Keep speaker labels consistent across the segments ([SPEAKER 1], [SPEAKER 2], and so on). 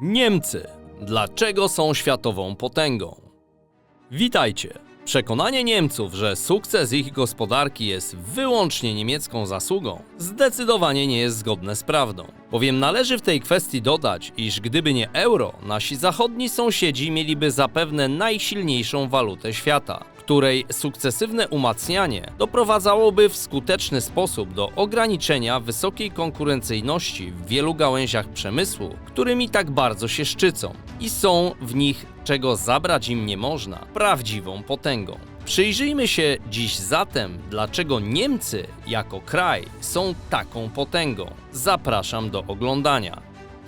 [SPEAKER 1] Niemcy. Dlaczego są światową potęgą? Witajcie. Przekonanie Niemców, że sukces ich gospodarki jest wyłącznie niemiecką zasługą, zdecydowanie nie jest zgodne z prawdą. Bowiem należy w tej kwestii dodać, iż gdyby nie euro, nasi zachodni sąsiedzi mieliby zapewne najsilniejszą walutę świata, której sukcesywne umacnianie doprowadzałoby w skuteczny sposób do ograniczenia wysokiej konkurencyjności w wielu gałęziach przemysłu, którymi tak bardzo się szczycą i są w nich, czego zabrać im nie można, prawdziwą potęgą. Przyjrzyjmy się dziś zatem, dlaczego Niemcy jako kraj są taką potęgą. Zapraszam do oglądania.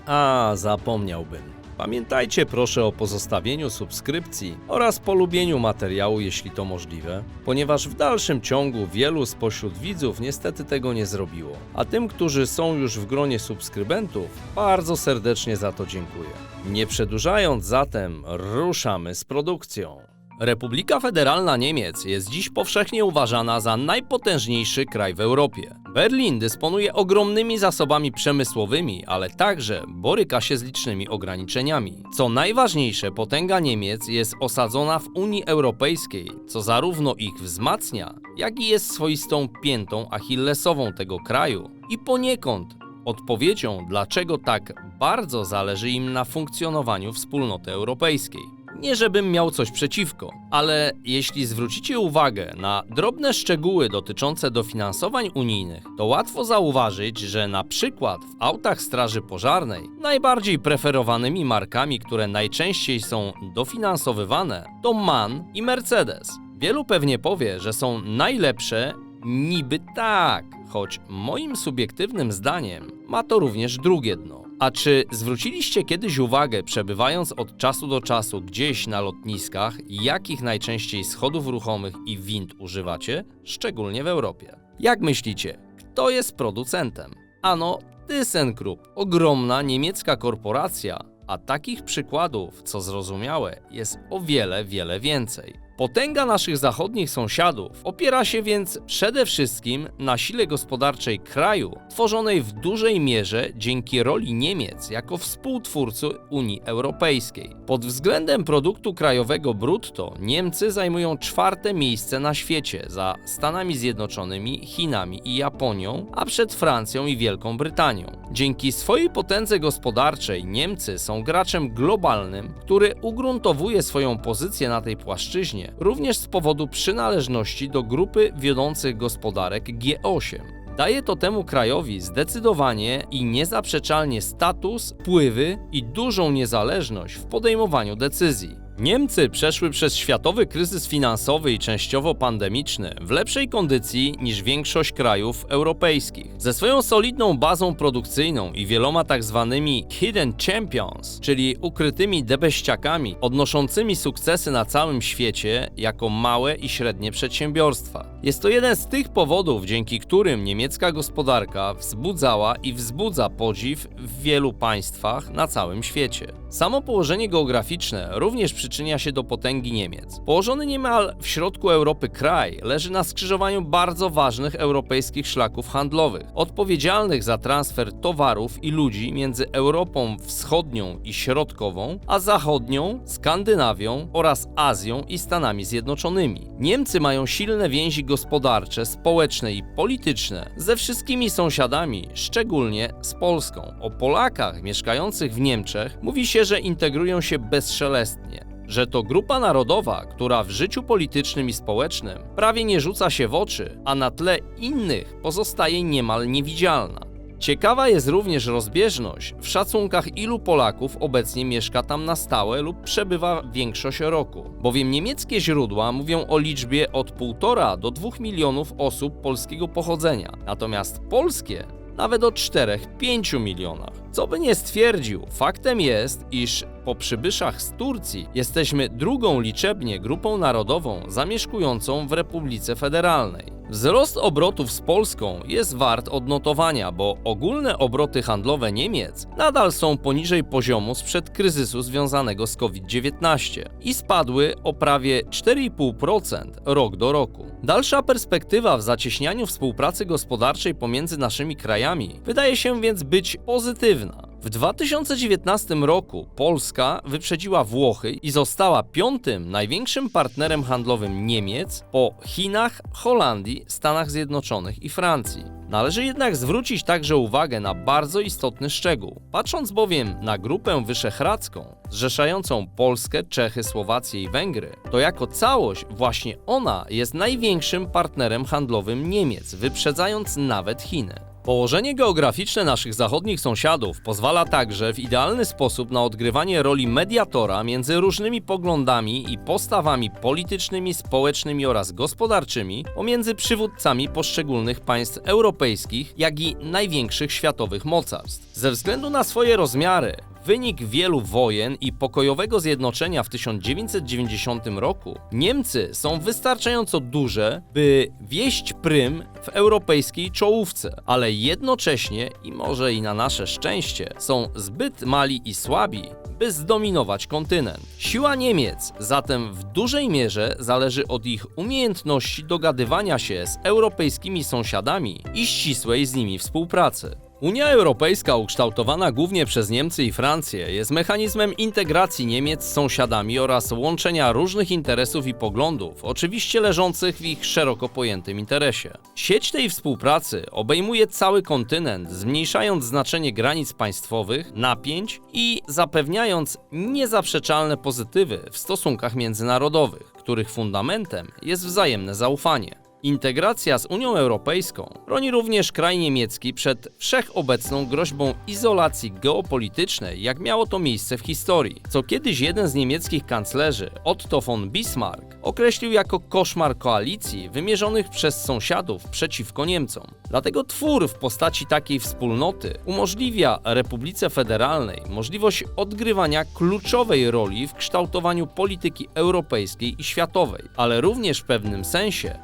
[SPEAKER 1] A, zapomniałbym. Pamiętajcie proszę o pozostawieniu subskrypcji oraz polubieniu materiału, jeśli to możliwe, ponieważ w dalszym ciągu wielu spośród widzów niestety tego nie zrobiło. A tym, którzy są już w gronie subskrybentów, bardzo serdecznie za to dziękuję. Nie przedłużając zatem, ruszamy z produkcją. Republika Federalna Niemiec jest dziś powszechnie uważana za najpotężniejszy kraj w Europie. Berlin dysponuje ogromnymi zasobami przemysłowymi, ale także boryka się z licznymi ograniczeniami. Co najważniejsze, potęga Niemiec jest osadzona w Unii Europejskiej, co zarówno ich wzmacnia, jak i jest swoistą piętą achillesową tego kraju i poniekąd odpowiedzią, dlaczego tak bardzo zależy im na funkcjonowaniu wspólnoty europejskiej. Nie żebym miał coś przeciwko, ale jeśli zwrócicie uwagę na drobne szczegóły dotyczące dofinansowań unijnych, to łatwo zauważyć, że na przykład w autach Straży Pożarnej najbardziej preferowanymi markami, które najczęściej są dofinansowywane, to MAN i Mercedes. Wielu pewnie powie, że są najlepsze Niby tak, choć moim subiektywnym zdaniem ma to również drugie dno. A czy zwróciliście kiedyś uwagę, przebywając od czasu do czasu gdzieś na lotniskach, jakich najczęściej schodów ruchomych i wind używacie, szczególnie w Europie? Jak myślicie, kto jest producentem? Ano, ThyssenKrupp, ogromna niemiecka korporacja, a takich przykładów, co zrozumiałe, jest o wiele, wiele więcej. Potęga naszych zachodnich sąsiadów opiera się więc przede wszystkim na sile gospodarczej kraju, tworzonej w dużej mierze dzięki roli Niemiec jako współtwórcy Unii Europejskiej. Pod względem produktu krajowego brutto Niemcy zajmują czwarte miejsce na świecie za Stanami Zjednoczonymi, Chinami i Japonią, a przed Francją i Wielką Brytanią. Dzięki swojej potędze gospodarczej Niemcy są graczem globalnym, który ugruntowuje swoją pozycję na tej płaszczyźnie również z powodu przynależności do grupy wiodących gospodarek G8. Daje to temu krajowi zdecydowanie i niezaprzeczalnie status, wpływy i dużą niezależność w podejmowaniu decyzji. Niemcy przeszły przez światowy kryzys finansowy i częściowo pandemiczny w lepszej kondycji niż większość krajów europejskich. Ze swoją solidną bazą produkcyjną i wieloma tak zwanymi hidden champions, czyli ukrytymi debeściakami odnoszącymi sukcesy na całym świecie jako małe i średnie przedsiębiorstwa. Jest to jeden z tych powodów, dzięki którym niemiecka gospodarka wzbudzała i wzbudza podziw w wielu państwach na całym świecie. Samo położenie geograficzne również przyczynia się do potęgi Niemiec. Położony niemal w środku Europy kraj leży na skrzyżowaniu bardzo ważnych europejskich szlaków handlowych, odpowiedzialnych za transfer towarów i ludzi między Europą Wschodnią i Środkową, a Zachodnią, Skandynawią oraz Azją i Stanami Zjednoczonymi. Niemcy mają silne więzi gospodarcze, społeczne i polityczne ze wszystkimi sąsiadami, szczególnie z Polską. O Polakach mieszkających w Niemczech mówi się, że integrują się bezszelestnie. Że to grupa narodowa, która w życiu politycznym i społecznym prawie nie rzuca się w oczy, a na tle innych pozostaje niemal niewidzialna. Ciekawa jest również rozbieżność w szacunkach, ilu Polaków obecnie mieszka tam na stałe lub przebywa większość roku, bowiem niemieckie źródła mówią o liczbie od 1,5 do 2 milionów osób polskiego pochodzenia, natomiast polskie nawet o 4-5 milionach. Co by nie stwierdził, faktem jest, iż po przybyszach z Turcji jesteśmy drugą liczebnie grupą narodową zamieszkującą w Republice Federalnej. Wzrost obrotów z Polską jest wart odnotowania, bo ogólne obroty handlowe Niemiec nadal są poniżej poziomu sprzed kryzysu związanego z COVID-19 i spadły o prawie 4,5% rok do roku. Dalsza perspektywa w zacieśnianiu współpracy gospodarczej pomiędzy naszymi krajami wydaje się więc być pozytywna. W 2019 roku Polska wyprzedziła Włochy i została piątym największym partnerem handlowym Niemiec po Chinach, Holandii, Stanach Zjednoczonych i Francji. Należy jednak zwrócić także uwagę na bardzo istotny szczegół. Patrząc bowiem na grupę wyszehradzką, zrzeszającą Polskę, Czechy, Słowację i Węgry, to jako całość właśnie ona jest największym partnerem handlowym Niemiec, wyprzedzając nawet Chiny. Położenie geograficzne naszych zachodnich sąsiadów pozwala także w idealny sposób na odgrywanie roli mediatora między różnymi poglądami i postawami politycznymi, społecznymi oraz gospodarczymi pomiędzy przywódcami poszczególnych państw europejskich, jak i największych światowych mocarstw. Ze względu na swoje rozmiary, wynik wielu wojen i pokojowego zjednoczenia w 1990 roku, Niemcy są wystarczająco duże, by wieść prym w europejskiej czołówce, ale jednocześnie i może i na nasze szczęście są zbyt mali i słabi, by zdominować kontynent. Siła Niemiec zatem w dużej mierze zależy od ich umiejętności dogadywania się z europejskimi sąsiadami i ścisłej z nimi współpracy. Unia Europejska, ukształtowana głównie przez Niemcy i Francję, jest mechanizmem integracji Niemiec z sąsiadami oraz łączenia różnych interesów i poglądów, oczywiście leżących w ich szeroko pojętym interesie. Sieć tej współpracy obejmuje cały kontynent, zmniejszając znaczenie granic państwowych, napięć i zapewniając niezaprzeczalne pozytywy w stosunkach międzynarodowych, których fundamentem jest wzajemne zaufanie. Integracja z Unią Europejską chroni również kraj niemiecki przed wszechobecną groźbą izolacji geopolitycznej, jak miało to miejsce w historii, co kiedyś jeden z niemieckich kanclerzy, Otto von Bismarck, określił jako koszmar koalicji wymierzonych przez sąsiadów przeciwko Niemcom. Dlatego twór w postaci takiej wspólnoty umożliwia Republice Federalnej możliwość odgrywania kluczowej roli w kształtowaniu polityki europejskiej i światowej, ale również w pewnym sensie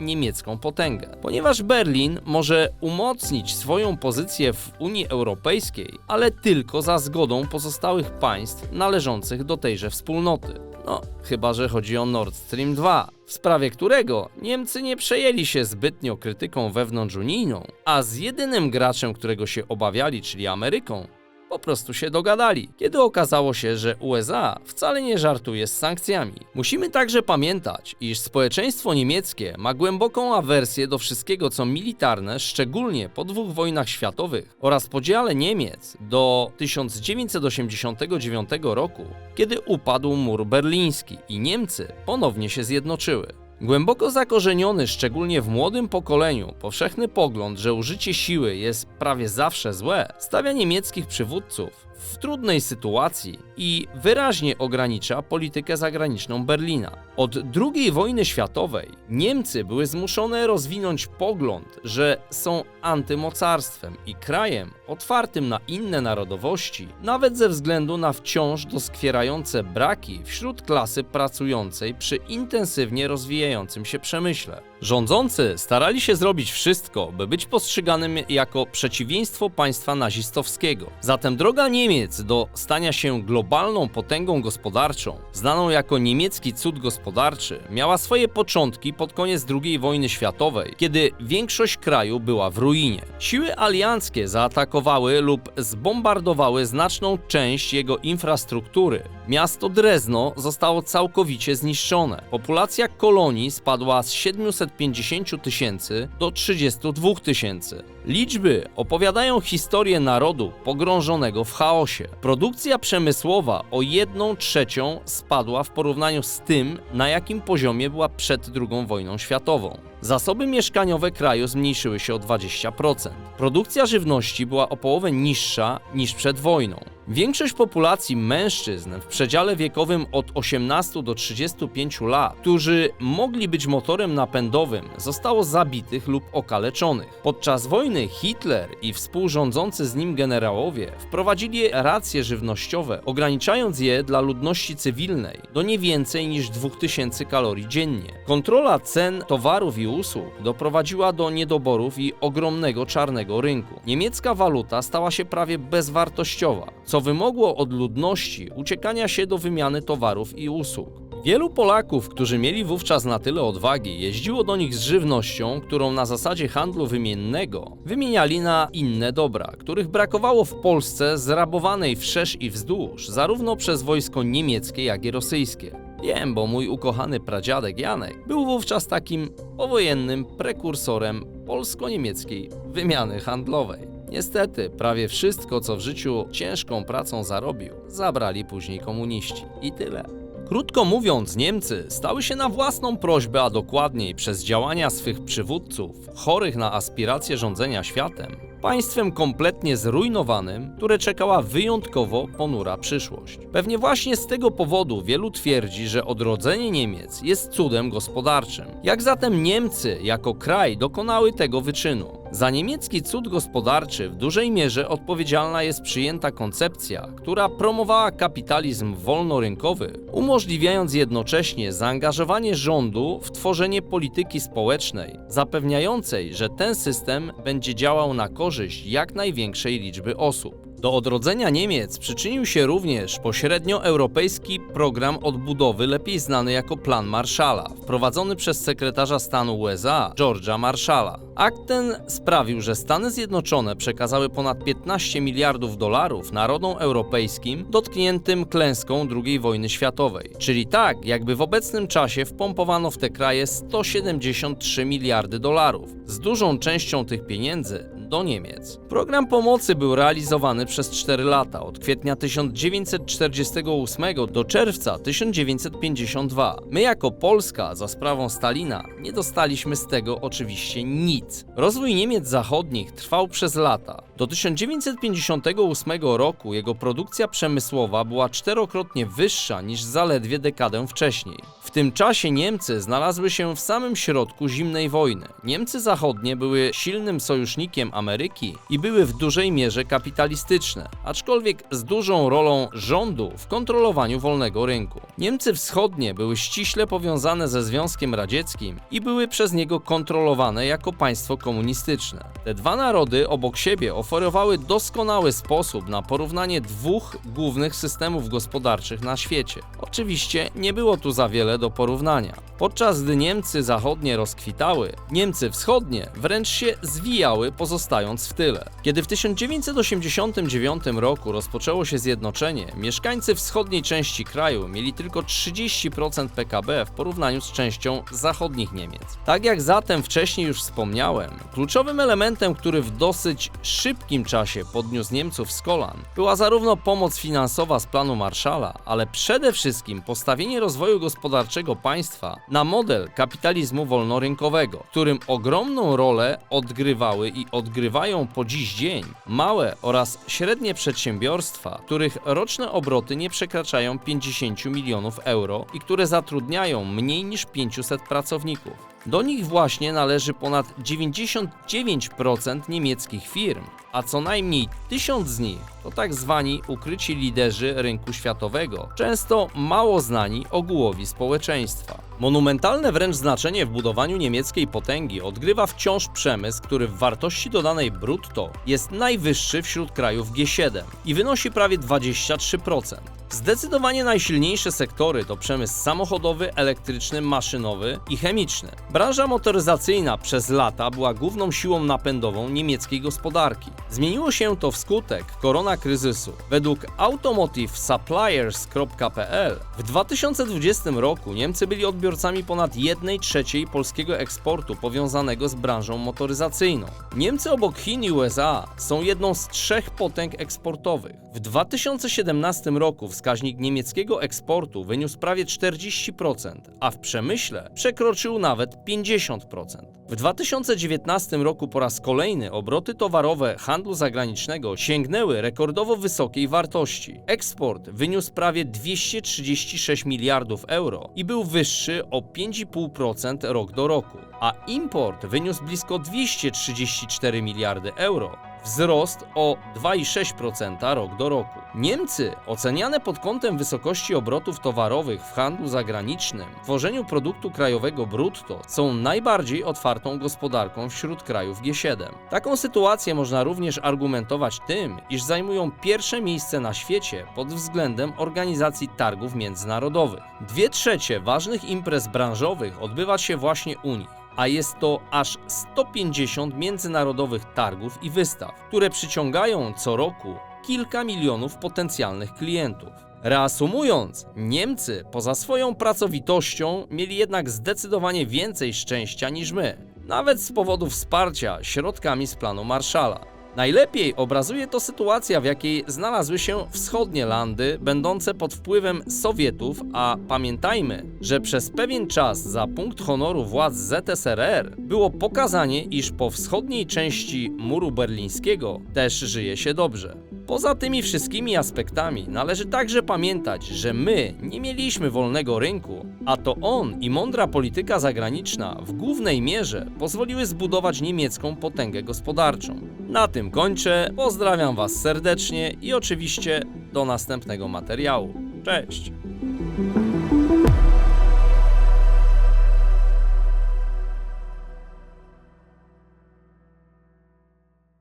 [SPEAKER 1] niemiecką potęgę. Ponieważ Berlin może umocnić swoją pozycję w Unii Europejskiej, ale tylko za zgodą pozostałych państw należących do tejże wspólnoty. No, chyba że chodzi o Nord Stream 2, w sprawie którego Niemcy nie przejęli się zbytnio krytyką wewnątrzunijną, a z jedynym graczem, którego się obawiali, czyli Ameryką, po prostu się dogadali, kiedy okazało się, że USA wcale nie żartuje z sankcjami. Musimy także pamiętać, iż społeczeństwo niemieckie ma głęboką awersję do wszystkiego, co militarne, szczególnie po dwóch wojnach światowych oraz podziale Niemiec do 1989 roku, kiedy upadł mur berliński i Niemcy ponownie się zjednoczyły. Głęboko zakorzeniony, szczególnie w młodym pokoleniu, powszechny pogląd, że użycie siły jest prawie zawsze złe, stawia niemieckich przywódców w trudnej sytuacji i wyraźnie ogranicza politykę zagraniczną Berlina. Od II wojny światowej Niemcy były zmuszone rozwinąć pogląd, że są antymocarstwem i krajem otwartym na inne narodowości, nawet ze względu na wciąż doskwierające braki wśród klasy pracującej przy intensywnie rozwijającym się przemyśle. Rządzący starali się zrobić wszystko, by być postrzeganym jako przeciwieństwo państwa nazistowskiego. Zatem droga Niemiec do stania się globalną potęgą gospodarczą, znaną jako niemiecki cud gospodarczy, miała swoje początki pod koniec II wojny światowej, kiedy większość kraju była w ruinie. Siły alianckie zaatakowały lub zbombardowały znaczną część jego infrastruktury. Miasto Drezno zostało całkowicie zniszczone. Populacja kolonii spadła z 750 tysięcy do 32 tysięcy. Liczby opowiadają historię narodu pogrążonego w chaosie. Produkcja przemysłowa o 1 trzecią spadła w porównaniu z tym, na jakim poziomie była przed II wojną światową. Zasoby mieszkaniowe kraju zmniejszyły się o 20%. Produkcja żywności była o połowę niższa niż przed wojną. Większość populacji mężczyzn w przedziale wiekowym od 18 do 35 lat, którzy mogli być motorem napędowym, zostało zabitych lub okaleczonych. Podczas wojny Hitler i współrządzący z nim generałowie wprowadzili racje żywnościowe, ograniczając je dla ludności cywilnej do nie więcej niż 2000 kalorii dziennie. Kontrola cen towarów i usług doprowadziła do niedoborów i ogromnego czarnego rynku. Niemiecka waluta stała się prawie bezwartościowa, co wymogło od ludności uciekania się do wymiany towarów i usług. Wielu Polaków, którzy mieli wówczas na tyle odwagi, jeździło do nich z żywnością, którą na zasadzie handlu wymiennego wymieniali na inne dobra, których brakowało w Polsce zrabowanej wszerz i wzdłuż, zarówno przez wojsko niemieckie, jak i rosyjskie. Wiem, bo mój ukochany pradziadek Janek był wówczas takim powojennym prekursorem polsko-niemieckiej wymiany handlowej. Niestety, prawie wszystko, co w życiu ciężką pracą zarobił, zabrali później komuniści. I tyle. Krótko mówiąc, Niemcy stały się na własną prośbę, a dokładniej przez działania swych przywódców, chorych na aspiracje rządzenia światem, państwem kompletnie zrujnowanym, które czekała wyjątkowo ponura przyszłość. Pewnie właśnie z tego powodu wielu twierdzi, że odrodzenie Niemiec jest cudem gospodarczym. Jak zatem Niemcy jako kraj dokonały tego wyczynu? Za niemiecki cud gospodarczy w dużej mierze odpowiedzialna jest przyjęta koncepcja, która promowała kapitalizm wolnorynkowy, umożliwiając jednocześnie zaangażowanie rządu w tworzenie polityki społecznej, zapewniającej, że ten system będzie działał na korzyść jak największej liczby osób. Do odrodzenia Niemiec przyczynił się również pośrednio europejski program odbudowy, lepiej znany jako Plan Marshalla, wprowadzony przez sekretarza stanu USA George'a Marshalla. Akt ten sprawił, że Stany Zjednoczone przekazały ponad 15 miliardów dolarów narodom europejskim dotkniętym klęską II wojny światowej. Czyli tak, jakby w obecnym czasie wpompowano w te kraje 173 miliardy dolarów, z dużą częścią tych pieniędzy do Niemiec. Program pomocy był realizowany przez 4 lata, od kwietnia 1948 do czerwca 1952. My jako Polska za sprawą Stalina nie dostaliśmy z tego oczywiście nic. Rozwój Niemiec zachodnich trwał przez lata. Do 1958 roku jego produkcja przemysłowa była czterokrotnie wyższa niż zaledwie dekadę wcześniej. W tym czasie Niemcy znalazły się w samym środku zimnej wojny. Niemcy zachodnie były silnym sojusznikiem Ameryki i były w dużej mierze kapitalistyczne, aczkolwiek z dużą rolą rządu w kontrolowaniu wolnego rynku. Niemcy wschodnie były ściśle powiązane ze Związkiem Radzieckim i były przez niego kontrolowane jako państwo komunistyczne. Te dwa narody obok siebie oferowały doskonały sposób na porównanie dwóch głównych systemów gospodarczych na świecie. Oczywiście nie było tu za wiele do porównania. Podczas gdy Niemcy zachodnie rozkwitały, Niemcy wschodnie wręcz się zwijały, pozostając w tyle. Kiedy w 1989 roku rozpoczęło się zjednoczenie, mieszkańcy wschodniej części kraju mieli tylko 30% PKB w porównaniu z częścią zachodnich Niemiec. Tak jak zatem wcześniej już wspomniałem, kluczowym elementem, który w dosyć szybkim czasie podniósł Niemców z kolan, była zarówno pomoc finansowa z planu Marszala, ale przede wszystkim postawienie rozwoju gospodarczego państwa na model kapitalizmu wolnorynkowego, którym ogromną rolę odgrywały i odgrywają po dziś dzień małe oraz średnie przedsiębiorstwa, których roczne obroty nie przekraczają 50 milionów euro i które zatrudniają mniej niż 500 pracowników. Do nich właśnie należy ponad 99% niemieckich firm, a co najmniej 1000 z nich to tak zwani ukryci liderzy rynku światowego, często mało znani ogółowi społeczeństwa. Monumentalne wręcz znaczenie w budowaniu niemieckiej potęgi odgrywa wciąż przemysł, który w wartości dodanej brutto jest najwyższy wśród krajów G7 i wynosi prawie 23%. Zdecydowanie najsilniejsze sektory to przemysł samochodowy, elektryczny, maszynowy i chemiczny. Branża motoryzacyjna przez lata była główną siłą napędową niemieckiej gospodarki. Zmieniło się to wskutek koronakryzysu. Według automotivesuppliers.pl w 2020 roku Niemcy byli odbiorcami ponad 1 trzeciej polskiego eksportu powiązanego z branżą motoryzacyjną. Niemcy obok Chin i USA są jedną z trzech potęg eksportowych. W 2017 roku wskaźnik niemieckiego eksportu wyniósł prawie 40%, a w przemyśle przekroczył nawet 50%. W 2019 roku po raz kolejny obroty towarowe handlu zagranicznego sięgnęły rekordowo wysokiej wartości. Eksport wyniósł prawie 236 miliardów euro i był wyższy o 5,5% rok do roku, a import wyniósł blisko 234 miliardy euro. Wzrost o 2,6% rok do roku. Niemcy, oceniane pod kątem wysokości obrotów towarowych w handlu zagranicznym, tworzeniu produktu krajowego brutto, są najbardziej otwartą gospodarką wśród krajów G7. Taką sytuację można również argumentować tym, iż zajmują pierwsze miejsce na świecie pod względem organizacji targów międzynarodowych. Dwie trzecie ważnych imprez branżowych odbywa się właśnie u nich a jest to aż 150 międzynarodowych targów i wystaw, które przyciągają co roku kilka milionów potencjalnych klientów. Reasumując, Niemcy poza swoją pracowitością mieli jednak zdecydowanie więcej szczęścia niż my, nawet z powodu wsparcia środkami z planu Marszala. Najlepiej obrazuje to sytuacja, w jakiej znalazły się wschodnie landy, będące pod wpływem Sowietów, a pamiętajmy, że przez pewien czas za punkt honoru władz ZSRR było pokazanie, iż po wschodniej części muru berlińskiego też żyje się dobrze. Poza tymi wszystkimi aspektami należy także pamiętać, że my nie mieliśmy wolnego rynku, a to on i mądra polityka zagraniczna w głównej mierze pozwoliły zbudować niemiecką potęgę gospodarczą. Na tym kończę, pozdrawiam Was serdecznie i oczywiście do następnego materiału. Cześć!